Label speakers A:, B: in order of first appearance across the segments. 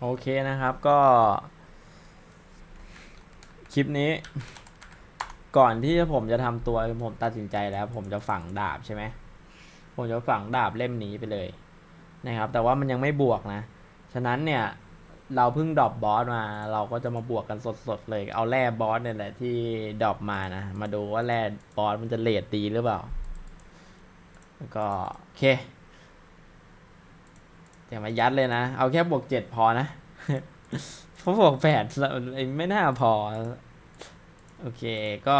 A: โอเคนะครับก็ คลิปนี้ ก่อนที่ผมจะทำตัวผมตัดสินใจแล้ว ผมจะฝังดาบใช่ไหมผมจะฝังดาบเล่มนี้ไปเลยนะครับ แต่ว่ามันยังไม่บวกนะ ฉะนั้นเนี่ยเราเพิ่งดรอปบอสมา เราก็จะมาบวกกันสดๆเลย เอาแร่บอสเนี่ยแหละที่ดรอปมานะ มาดูว่าแร่บอสมันจะเลทดีหรือเปล่า แล้วก็โอเค อย่ามายัดเลยนะ เอาแค่บวกเจ็ดพอนะเพราะบวกแปดแล้วไม่น่าพอ โอเค ก็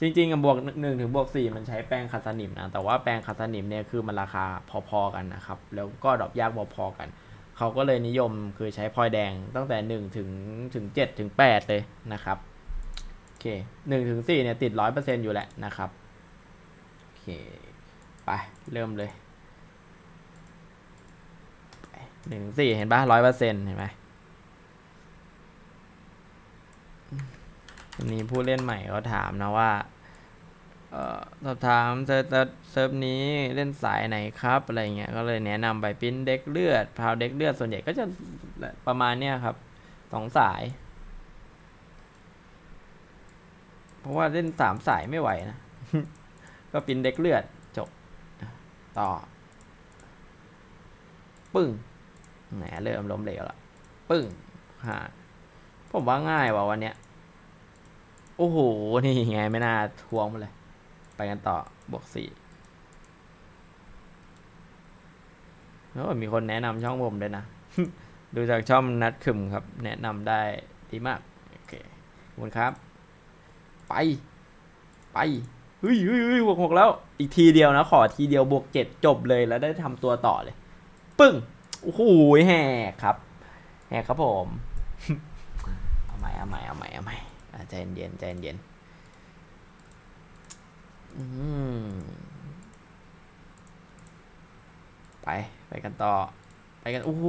A: จริงๆกับบวกหนึ่งถึงบวกสี่มันใช้แป้งขัสนิมนะ แต่ว่าแป้งขัสนิมเนี่ยคือมันราคาพอๆกันนะครับ แล้วก็ดอกยากพอๆกัน เขาก็เลยนิยมคือใช้พลอยแดงตั้งแต่หนึ่งถึงถึงเจ็ดถึงแปดเลยนะครับโอเคหนึ่งถึงสี่เนี่ยติดร้อยเปอร์เซ็นต์อยู่แหละนะครับโอเค ไปเริ่มเลยไป หนึ่งสี่เห็นปะร้อยเปอร์เซ็นต์เห็นไหมวันนี้ผู้เล่นใหม่เขาถามนะว่า เอ่อสอบถามเซิร์ฟเซิร์ฟเซิร์ฟนี้เล่นสายไหนครับอะไรเงี้ย ก็เลยแนะนำไปปิ้นเด็กเลือดพาวเด็กเลือดส่วนใหญ่ก็จะประมาณเนี้ยครับสองสาย เพราะว่าเล่นสามสายไม่ไหวนะ ก็ปิ้นเด็กเลือดจบ ต่อ ปึ้ง แหมเริ่มล้มเหลวละปึ้งฮะผมว่าง่ายว่ะวันเนี้ย โอ้โห นี่ไงไม่น่าทวงมาเลย ไปกันต่อบวกสี่แล้วมีคนแนะนำช่องผมด้วยนะ ดูจากช่องนัดขึมครับ แนะนำได้ดีมาก โอเคขอบคุณครับ ไป ไปเฮ้ยเฮ้ยเฮ้ยบวกหกแล้ว อีกทีเดียวนะ ขอทีเดียวบวกเจ็ดจบเลยแล้วได้ทำตัวต่อเลย ปึ้ง โอ้โหแหกครับ แหกครับผม เอาใหม่เอาใหม่เอาใหม่เอาใหม่ใจเย็นใจเย็นอืมไป ไปกันต่อ ไปกัน โอ้โห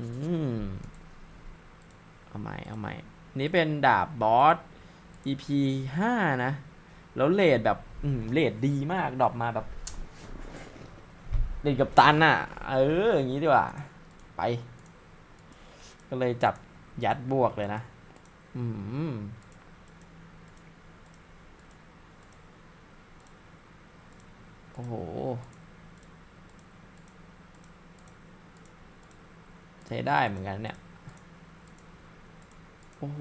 A: อืมเอาใหม่ เอาใหม่ นี่เป็นดาบบอส EP ห้านะ แล้วเลดแบบ อืมเลดดีมาก ดรอปมาแบบ เลดกับตันอะ เออ อย่างนี้ดีกว่า ไป ก็เลยจับยัดบวกเลยนะ อืมโอ้โหใช้ได้เหมือนกันเนี่ย โอ้โห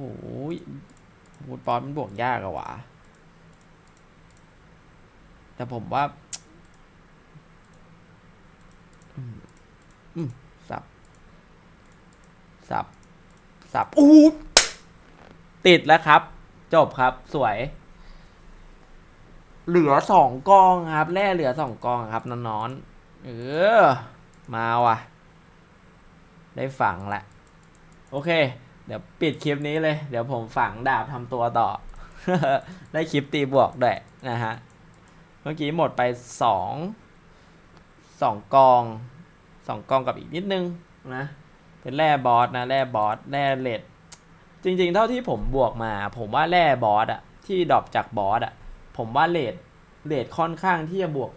A: วูดปอนมันบวกยากอะวะ แต่ผมว่า อืมสับ สับ สับอู้หูติดแล้วครับ จบครับ สวย เหลือสองกองครับ แร่เหลือสองกองครับนอนๆเออ มาว่ะ ได้ฝังละ โอเค เดี๋ยวปิดคลิปนี้เลย เดี๋ยวผมฝังดาบทำตัวต่อ ได้คลิปตีบวกด้วยนะฮะ เมื่อกี้หมดไปสอง สองกองสองกองกับอีกนิดนึงนะ เป็นแร่บอสนะแร่บอสแร่เลดจริงๆ เท่าที่ผมบวกมา ผมว่าแร่บอสอะที่ดรอปจากบอสอะผมว่าเลดเลดค่อนข้างที่จะบวก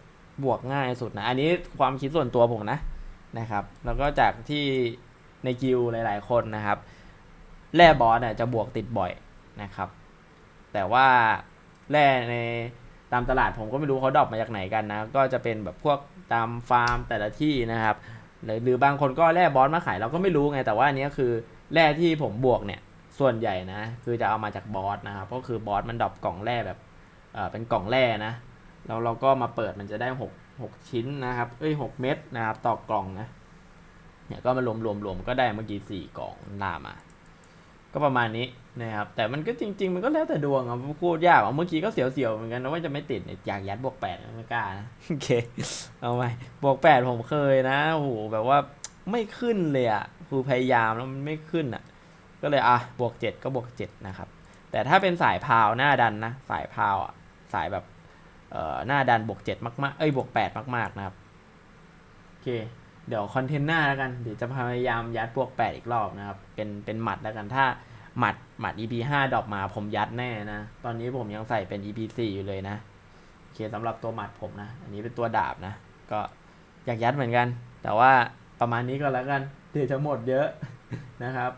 A: บวกง่ายสุดนะ อันนี้ความคิดส่วนตัวผมนะนะครับ แล้วก็จากที่ในกิลหลาย ๆ คนนะครับแร่บอสเนี่ยจะบวกติดบ่อยนะครับ แต่ว่าแร่ใน ตามตลาดผมก็ไม่รู้เขาดรอปมาจากไหนกันนะ ก็จะเป็นแบบพวกตามฟาร์มแต่ละที่นะครับหรือบางคนก็แร่บอสมาขายเราก็ไม่รู้ไงแต่ว่าอันนี้คือแร่ที่ผมบวกเนี่ยส่วนใหญ่นะ คือจะเอามาจากบอสนะครับก็คือบอสมันดรอปกล่องแร่แบบเออเป็นกล่องแร่นะแล้วเราก็มาเปิดมันจะได้หกหกชิ้นนะครับ เอ้ยหกเม็ดนะครับ ต่อกล่องนะเนี่ยก็มารวมรวมรวมก็ได้เมื่อกี้สี่กล่องนามา ก็ประมาณนี้นะครับ แต่มันก็จริง ๆ มันก็แล้วแต่ดวงอะพูดยากอะเมื่อกี้ก็เสียวๆเหมือนกันนะว่าจะไม่ติดอยากยัดบวกแปดไม่กล้านะโอเคเอาไหมบวกแปดผมเคยนะโอ้โหแบบว่าไม่ขึ้นเลยอะคือพยายามแล้วมันไม่ขึ้นอะ ก็เลยอะบวกเจ็ดก็บวกเจ็ดนะครับ แต่ถ้าเป็นสายพาวหน้าดันนะ สายพาวอะสายแบบเอ่อหน้าดันบวกเจ็ดมากๆเอ้ยบวกแปดมากๆนะครับโอเค เดี๋ยวคอนเทนเนอร์แล้วกันเดี๋ยวจะพยายามยัดพวกแปดอีกรอบนะครับ เป็นเป็นหมัดแล้วกันถ้าหมัดหมัด EP ห้าดอกมาผมยัดแน่นะ ตอนนี้ผมยังใส่เป็น EP สี่อยู่เลยนะโอเคสำหรับตัวหมัดผมนะ อันนี้เป็นตัวดาบนะ ก็อยากยัดเหมือนกัน แต่ว่าประมาณนี้ก็แล้วกันเดี๋ยวจะหมดเยอะนะครับ